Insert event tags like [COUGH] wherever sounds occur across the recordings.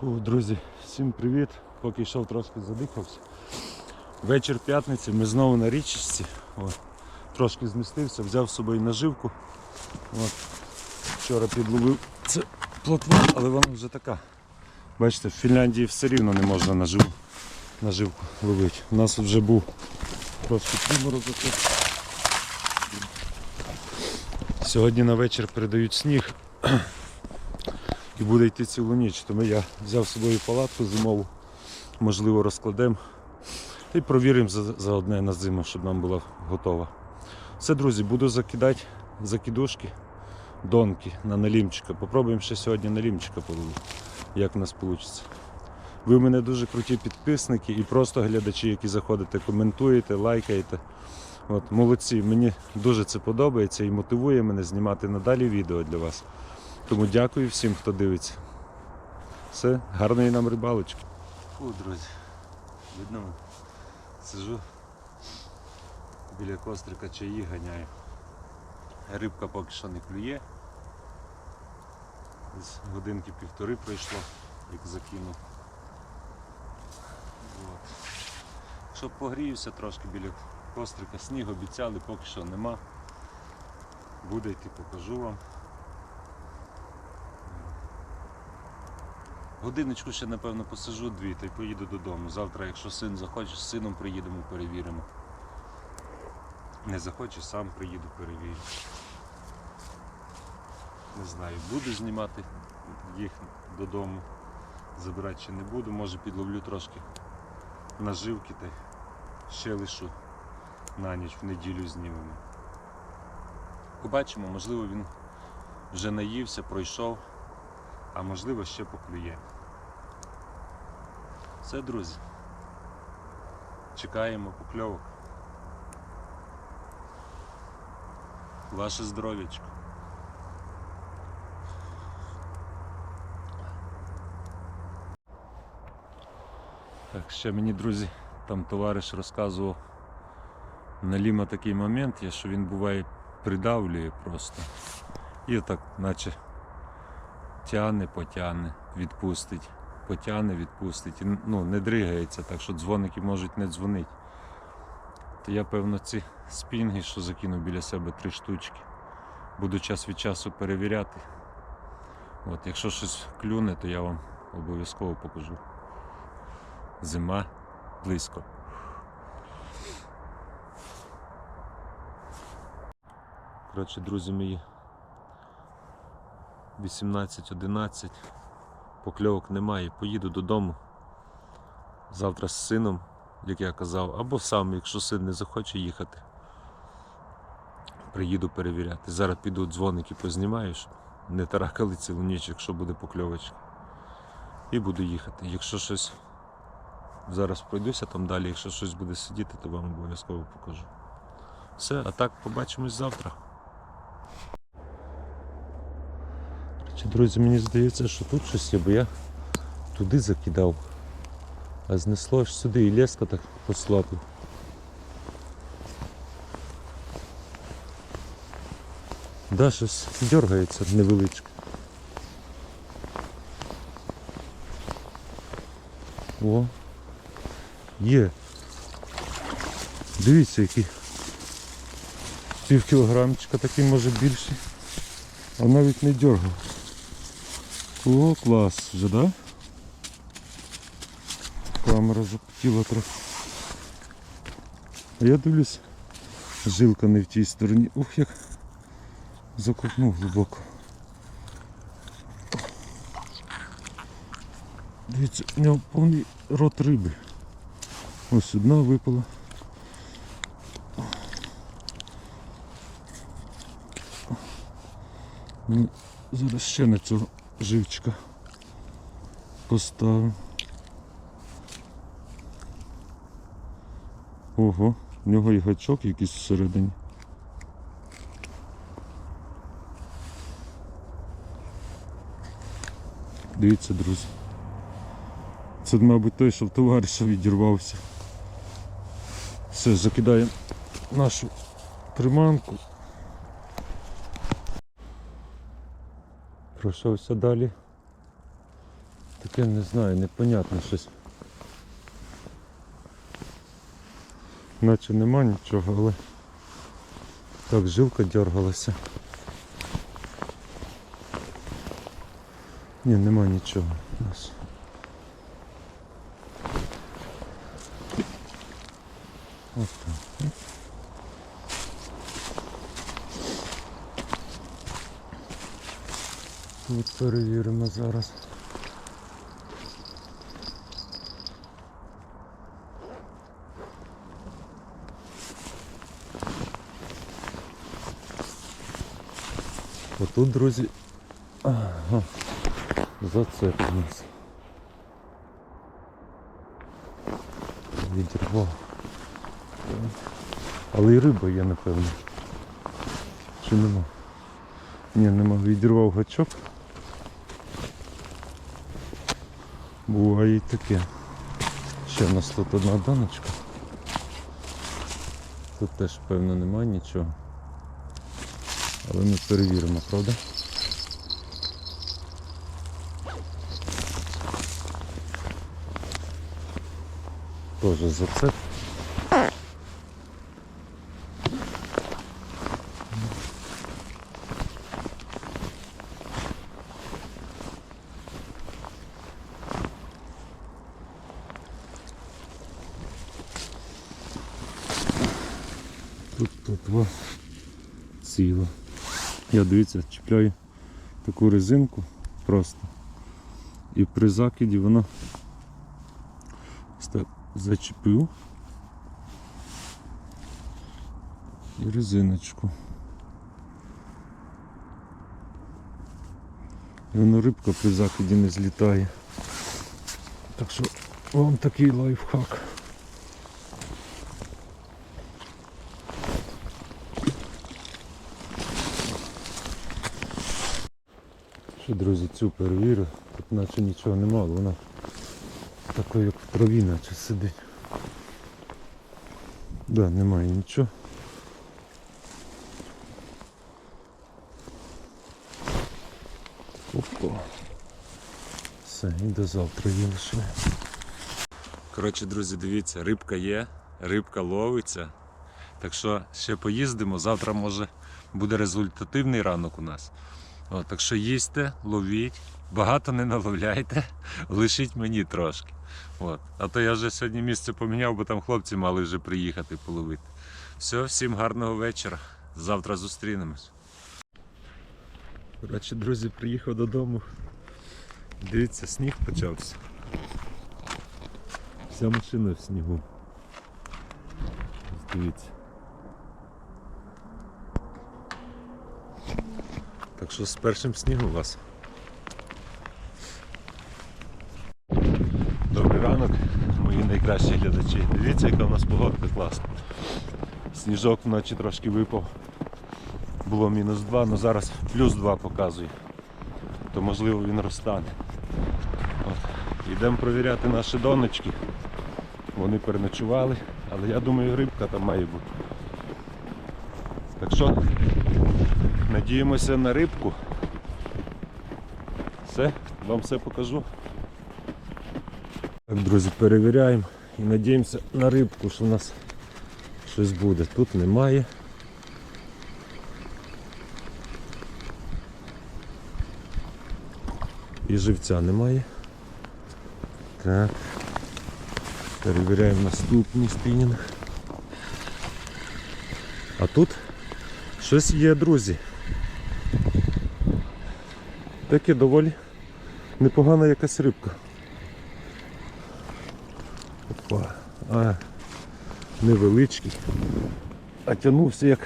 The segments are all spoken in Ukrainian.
Фу, друзі, всім привіт. Поки йшов трошки задихався. Вечір п'ятниці, ми знову на річці. Трошки змістився, взяв з собою наживку. От. Вчора підловив це плотва, але вона вже така. Бачите, в Фінляндії все рівно не можна наживку, наживку ловити. У нас вже був трошки приморозок. Сьогодні на вечір передають сніг і буде йти цілу ніч. Тому я взяв з собою палатку зимову, можливо, розкладемо. І провіримо за, за одне на зиму, щоб нам була готова. Все, друзі, буду закидати закидушки, донки на налімчика. Попробуємо ще сьогодні налімчика половити, як у нас вийде. Ви в мене дуже круті підписники і просто глядачі, які заходите, коментуєте, лайкаєте. От, молодці, мені дуже це подобається і мотивує мене знімати надалі відео для вас. Тому дякую всім, хто дивиться. Все, гарної нам рибалочки. Фу, друзі, видно, сижу біля кострика чаї ганяю. Рибка поки що не клює. Десь годинки півтори пройшло, як закинув. От. Щоб погріюся трошки біля кострика, сніг обіцяли, поки що нема. Буде йти, покажу вам. Годиночку ще, напевно, посижу дві та й поїду додому. Завтра, якщо син захоче, з сином приїдемо, перевіримо. Не захоче, сам приїду, перевірю. Не знаю, буду знімати їх додому. Забирати чи не буду, може підловлю трошки наживки та ще лишу на ніч в неділю знімемо. Побачимо, можливо, він вже наївся, пройшов, а можливо ще поклює. Все, друзі. Чекаємо покльовок. Ваше здоров'ячко. Так, ще мені, друзі, там товариш розказував на Ліма такий момент є, що він буває придавлює просто. І отак, наче тяне, потягне, відпустить, потягне, відпустить. І, ну, не дригається, так що дзвоники можуть не дзвонити. То я, певно, ці спінги, що закинув біля себе три штучки, буду час від часу перевіряти. От, якщо щось клюне, то я вам обов'язково покажу. Зима близько. Коротше, друзі мої, 18-11, покльовок немає, поїду додому. Завтра з сином, як я казав, або сам, якщо син не захоче їхати. Приїду перевіряти. Зараз піду дзвоники познімаю, щоб не таракали цілу ніч, якщо буде покльовочка. І буду їхати. Якщо щось зараз пройдуся там далі, якщо щось буде сидіти, то вам обов'язково покажу. Все, а так побачимось завтра. Чи, друзі, мені здається, що тут щось є, бо я туди закидав, а знесло аж сюди і леска так послабив. Да, щось дергається невеличке. О, є. Дивіться, який пів кілограмчика такий може більший. А навіть не дергав. О, клас вже, да? Камера запотіла трохи. А я дивлюсь, жилка не в тій стороні. Ух, як закопнув глибоко. Дивіться, у нього повний рот риби. Ось одна випала. Ну, зараз ще на цього живчика поставимо. Ого, в нього і гачок якийсь всередині. Дивіться, друзі. Це, мабуть, той, що в товариша відірвався. Все, закидаємо нашу приманку. Пройшовся далі. таке не знаю, непонятно щось. Наче нема нічого, але так жилка дергалася. Ні, нема нічого у нас. От так. Тут перевіримо зараз. Отут, друзі, ага, зацеп у нас. Відірвав. Але і риба є, напевно. Чи нема? Ні, нема. Відірвав гачок. Буває і таке. Ще в нас тут одна даночка. Тут теж певно немає нічого. Але ми перевіримо, правда? Тоже зацеп. Тут тут во ціло. Я дивіться, чіпляю таку резинку просто. І при закиді так зачепив. І резиночку. І воно рибка при закиді не злітає. Так що вам такий лайфхак. Що, друзі, цю перевірю. Тут наче нічого нема, але вона така як в траві наче сидить. Да, немає нічого. Опа. Все, і до завтра її лишаємо. Коротше, друзі, дивіться, рибка є, рибка ловиться. Так що ще поїздимо. Завтра може буде результативний ранок у нас. О, так що їсте, ловіть, багато не наловляйте, [LAUGHS] лишіть мені трошки. От. А то я вже сьогодні місце поміняв, бо там хлопці мали вже приїхати половити. Все, всім гарного вечора. Завтра зустрінемось. Коротше, друзі, приїхав додому. Дивіться, сніг почався. Вся машина в снігу. Дивіться. Так що з першим снігом вас. Добрий ранок, мої найкращі глядачі. Дивіться, яка в нас погодка класна. Сніжок вночі трошки випав. Було мінус 2, але зараз плюс 2 показує. То можливо він розтане. От. Йдемо провіряти наші донечки. Вони переночували, але я думаю рибка там має бути. Так що Надіємося на рибку. Все, вам все покажу. Так, друзі, перевіряємо і надіємося на рибку, що у нас щось буде. Тут немає. І живця немає. Так. Перевіряємо наступний спінінг. А тут щось є, друзі. Таке доволі непогана якась рибка. Опа. А, невеличкий. А тягнувся як.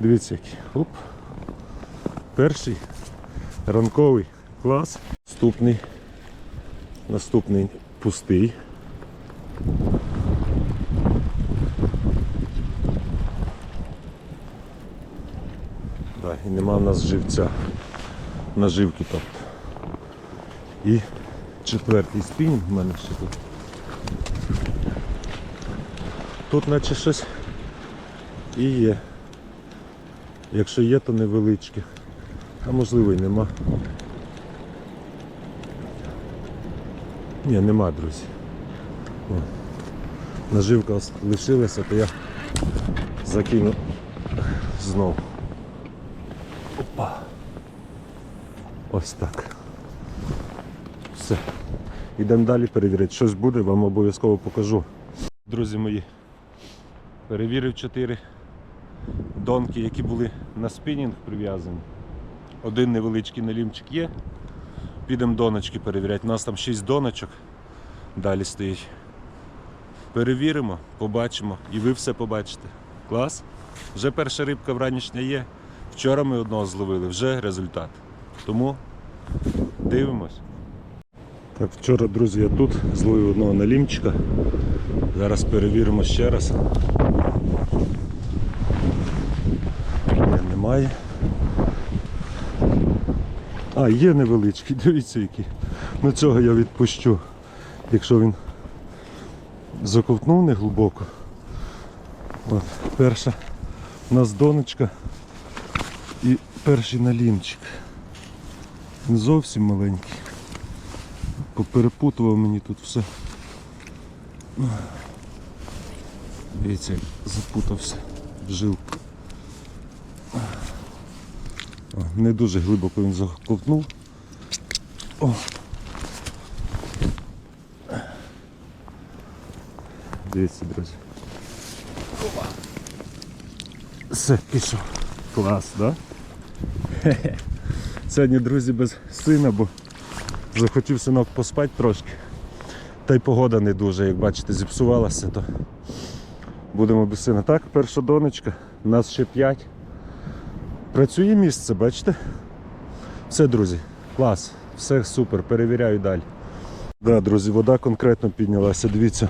Дивіться який. Оп. Перший ранковий клас. Наступний. Наступний пустий. Да, і нема в нас живця. Наживки тобто. І четвертий спінінг в мене ще тут. Тут наче щось і є. Якщо є, то невеличке. А можливо і нема. Ні, нема, друзі. О. Наживка лишилася, то я закину знову. Опа. Ось так. Все. Йдемо далі перевірити. Щось буде, вам обов'язково покажу. Друзі мої, перевірив 4 донки, які були на спінінг прив'язані. Один невеличкий налімчик є. Підемо доночки перевіряти. У нас там 6 доночок далі стоїть. Перевіримо, побачимо і ви все побачите. Клас? Вже перша рибка вранішня є. Вчора ми одного зловили, вже результат. Тому дивимось. Так, вчора, друзі, я тут зловив одного налімчика. Зараз перевіримо ще раз. Ні, немає. А, є невеличкий, [LAUGHS] дивіться який. Ну цього я відпущу. Якщо він заковтнув не глибоко. От, перша у нас донечка і перший налімчик. Він зовсім маленький. Поперепутував мені тут все. Дивіться, як запутався в жилку. Не дуже глибоко він заковтнув. О. Дивіться, друзі. Все, пішов. Клас, так? да? Сьогодні, друзі, без сина, бо захотів синок поспати трошки. Та й погода не дуже, як бачите, зіпсувалася, то будемо без сина. Так, перша донечка, нас ще 5. Працює місце, бачите? Все, друзі, клас, все супер, перевіряю далі. Да, друзі, вода конкретно піднялася. Дивіться,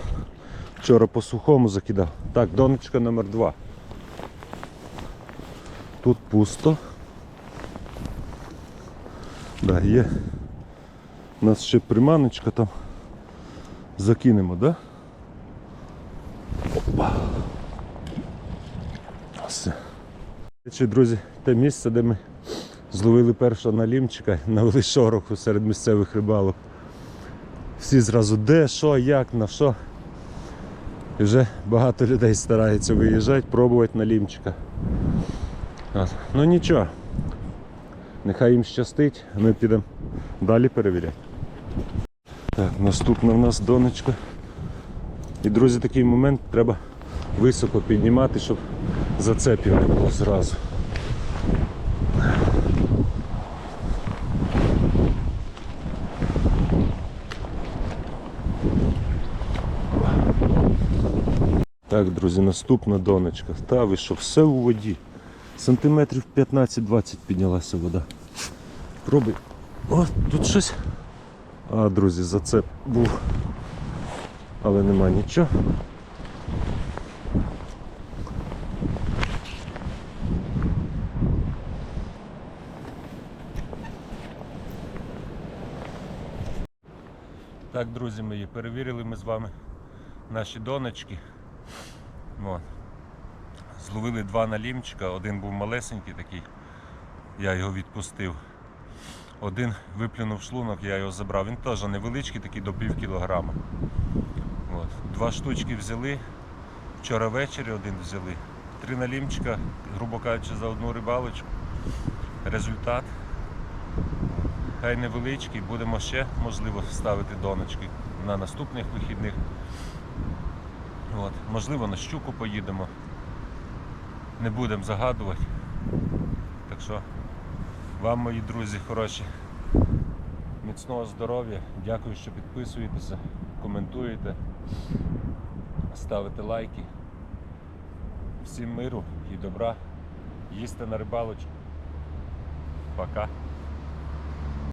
вчора по сухому закидав. Так, донечка номер 2. Тут пусто. Да, є. У нас ще приманочка там. Закинемо, да? Опа. Все. Чи, друзі, те місце, де ми зловили першого налімчика, [LAUGHS] навели шороху серед місцевих рибалок. Всі зразу де, що, як, на що. І вже багато людей стараються виїжджати, пробувати налімчика. От. Ну нічого. Нехай їм щастить, ми підемо далі перевіряти. Так, наступна в нас донечка. І, друзі, такий момент треба високо піднімати, щоб зацепів не було зразу. Так, друзі, наступна донечка. Та ви що, все у воді. Сантиметрів 15-20 піднялася вода. Пробуй. О, тут щось. А, друзі, зацеп був. Але нема нічого. Так, друзі мої, перевірили ми з вами наші донечки. От. Зловили два налімчика, один був малесенький такий, я його відпустив. Один виплюнув шлунок, я його забрав. Він теж невеличкий, такий до пів кілограма. От. Два штучки взяли. Вчора ввечері один взяли. Три налімчика, грубо кажучи, за одну рибалочку. Результат. Хай невеличкий, будемо ще можливо ставити доночки на наступних вихідних. От. Можливо, на щуку поїдемо. Не будемо загадувати. Так що вам, мої друзі, хороші, міцного здоров'я. Дякую, що підписуєтеся, коментуєте, ставите лайки. Всім миру і добра. Їсти на рибалочку. Пока.